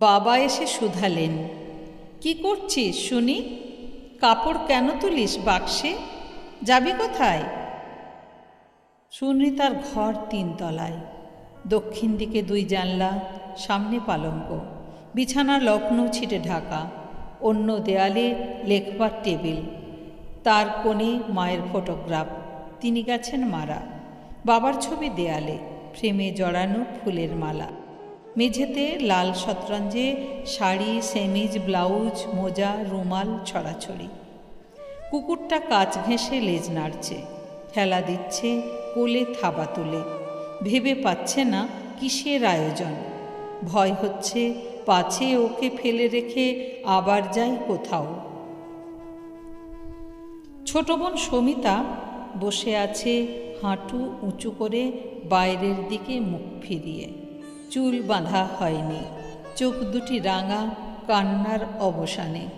বাবা এসে শুধালেন। কি করছিস, শুনি? কাপড় কেন তুলিস, বাক্সে? যাবি কোথায়? শুনি তার ঘর তিনতলায় দক্ষিণ দিকে দুই জানলা, সামনে পালঙ্ক। বিছানা লগ্ন ছিটে ঢাকা। অন্য দেয়ালে লেখবার টেবিল। তার কোণে মায়ের ফটোগ্রাফ। তিনি গেছেন মারা। বাবার ছবি দেয়ালে। ফ্রেমে জড়ানো ফুলের মালা। মেঝেতে লাল শতরঞ্জে, শাড়ি, সেমিজ, ব্লাউজ, মোজা, রুমাল, ছড়াছড়ি। কুকুরটা কাচ ঘেঁষে লেজ নাড়ছে, ঠেলা দিচ্ছে, কোলে থাবা তুলে। ভেবে পাচ্ছে না কিসের আয়োজন। ভয় হচ্ছে, পাছে ওকে ফেলে রেখে আবার যাই কোথাও। ছোট বোন সমিতা বসে আছে হাঁটু উঁচু করে বাইরের দিকে মুখ ফিরিয়ে। চুল বাঁধা হয়নি। চোখ দুটি রাঙা, কান্নার অবসানে।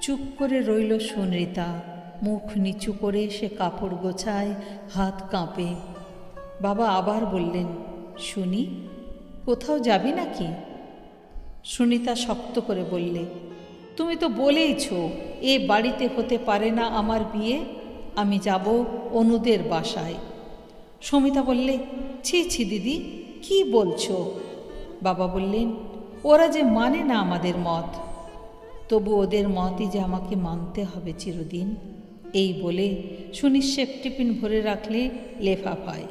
চুপ করে রইল সুনৃতা। মুখ নিচু করে সে কাপড় গোছায়, হাত কাঁপে। বাবা আবার বললেন, শুনি, কোথাও যাবি নাকি? সুনিতা শক্ত করে বললে, তুমি তো বলেইছ, এ বাড়িতে হতে পারে না আমার বিয়ে। আমি যাব অনুদের বাসায়। সমিতা বললে, ছি ছি, দিদি কি বলছো? বাবা বললেন, ওরা যে মানে না আমাদের মত। তবু ওদের মতই যে আমাকে মানতে হবে চিরদিন, এই বলে শুনি টিফিন ভরে রাখলে লেফাফায়।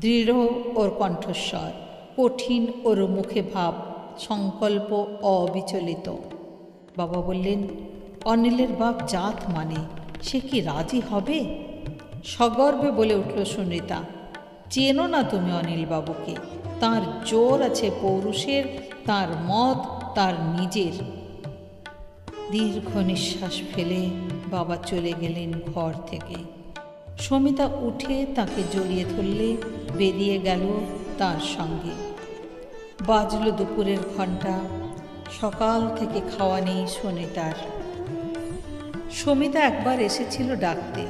দৃঢ় ওর কণ্ঠস্বর, কঠিন ওর মুখে ভাব, সংকল্প অবিচলিত। বাবা বললেন, অনিলের বাপ জাত মানে সে কি রাজি হবে? সগর্বে বলে উঠল সুনিতা। চেনো না তুমি অনিল বাবুকে তার জোর আছে পৌরুষের, তার মত তার নিজের। দীর্ঘ নিঃশ্বাস ফেলে বাবা চলে গেলেন ঘর থেকে। সমিতা উঠে তাকে জড়িয়ে ধরলে, বেরিয়ে গেল তার সঙ্গে। বাজল দুপুরের ঘণ্টা সকাল থেকে খাওয়া নেই সনিতার। সমিতা একবার এসেছিল ডাকতে।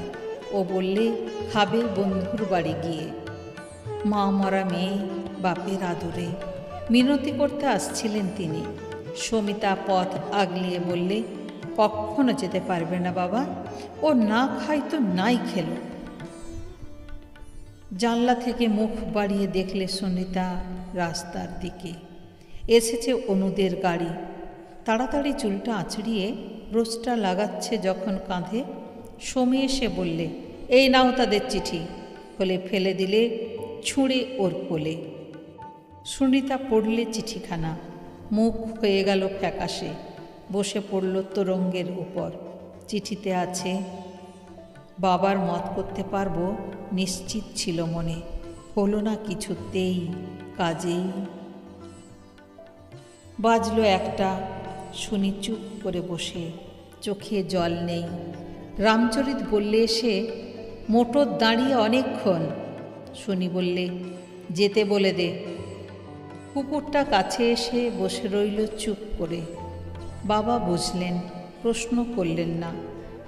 ও বললে, খাবে বন্ধুর বাড়ি গিয়ে। মা মরা মেয়ে, বাপের আদরে। মিনতি করতে আসছিলেন তিনি। সমিতা পথ আগলিয়ে বললে, কখনো যেতে পারবে না বাবা। ও না খাই তো নাই খেল। জানলা থেকে মুখ বাড়িয়ে দেখলে সুনিতা রাস্তার দিকে। এসেছে অনুদের গাড়ি। তাড়াতাড়ি চুলটা আঁচড়িয়ে রোজটা লাগাচ্ছে যখন কাঁধে। সমী এসে বললে, এই নাও তাদের চিঠি। বলে ফেলে দিলে ছুঁড়ে ওর কোলে। সুনিতা পড়লে চিঠিখানা। মুখ হয়ে গেল ফ্যাকাশে। বসে পড়ল তোরঙ্গের উপর। চিঠিতে আছে, বাবার মত করতে পারব, নিশ্চিত ছিল মনে। হলো না কিছুতেই, কাজেই। বাজলো একটা। শুনি চুপ করে বসে। চোখে জল নেই। রামচরিত বললে এসে মোটর দাঁড়িয়ে অনেকক্ষণ শুনি বললে, যেতে বলে দে। কুকুরটা কাছে এসে বসে রইল চুপ করে। বাবা বুঝলেন, প্রশ্ন করলেন না।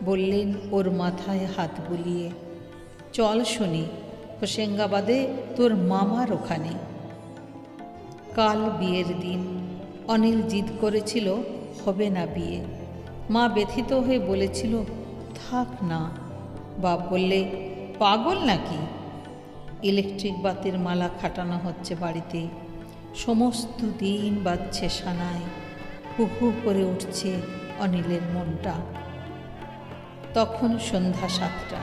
বললেন, ওর মাথায় হাত বুলিয়ে। চল শুনি হোসেঙ্গাবাদে তোর মামার ওখানে। কাল বিয়ের দিন। অনিল জিদ করেছিল, হবে না বিয়ে। মা ব্যথিত হয়ে বলেছিল, থাক না। বাপ বললে, পাগল নাকি? ইলেকট্রিক বাতির মালা খাটানো হচ্ছে বাড়িতে। সমস্ত দিন বাজছে সানায়। হু হু করে উঠছে অনিলের মনটা। তখন সন্ধ্যা সাতটা।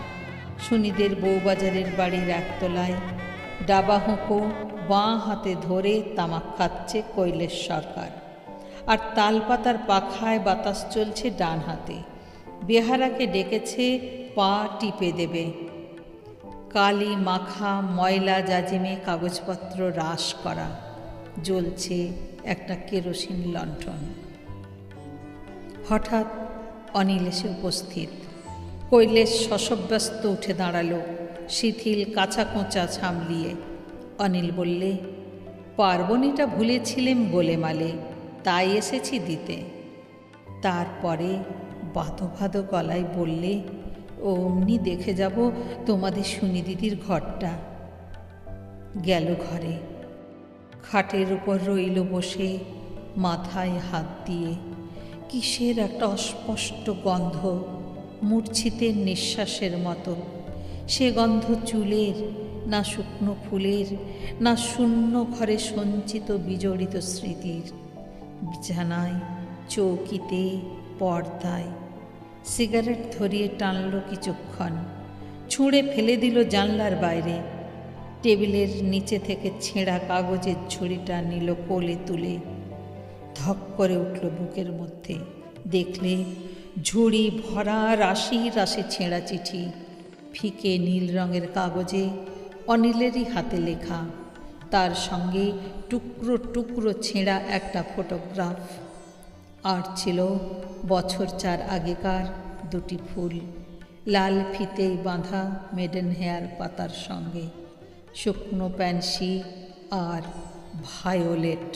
সুনিদের বউবাজারের বাড়ির একতলায় ডাবা হুঁকো বাঁ হাতে ধরে তামাক খাচ্ছে কৈলেশ সরকার। আর তালপাতার পাখায় বাতাস চলছে ডান হাতে। বেহারাকে ডেকেছে পা টিপে দেবে। কালি, মাখা, ময়লা, জাজিমে কাগজপত্র রাস করা। জ্বলছে একটা কেরোসিন লণ্ঠন। হঠাৎ অনিল এসে উপস্থিত। কৈলেশ শশব্যস্ত উঠে দাঁড়াল, শিথিল কাঁচা কোঁচা ছামলিয়ে অনিল বললে, পার্বণীটা ভুলেছিলেম মালে, তাই এসেছি দিতে। তারপরে বাদো ভাদো গলায় বললে অমনি দেখে যাব তোমাদের সুনি দিদির ঘরটা। গেল ঘরে। খাটের উপর রইল বসে, মাথায় হাত দিয়ে। কিসের একটা অস্পষ্ট গন্ধ মূর্ছিতের নিঃশ্বাসের মতো। সে গন্ধ চুলের, না শুকনো ফুলের, না শূন্য ঘরে সঞ্চিত বিজড়িত স্মৃতির। বিছানায়, চৌকিতে, পর্দায়। সিগারেট ধরিয়ে টানল কিছুক্ষণ। ছুঁড়ে ফেলে দিল জানলার বাইরে। টেবিলের নিচে থেকে ছেঁড়া কাগজের ঝুড়িটা নিল কোলে তুলে। ধক করে উঠল বুকের মধ্যে। দেখলে ঝুড়ি ভরা রাশি রাশি ছেঁড়া চিঠি। ফিকে নীল রঙের কাগজে অনিলেরই হাতে লেখা। তার সঙ্গে টুকরো টুকরো ছেঁড়া একটা ফটোগ্রাফ। আর ছিল বছর চার আগেকার দুটি ফুল। লাল ফিতেই বাঁধা মেডেন হেয়ার পাতার সঙ্গে, শুকনো প্যান্সি আর ভায়োলেট।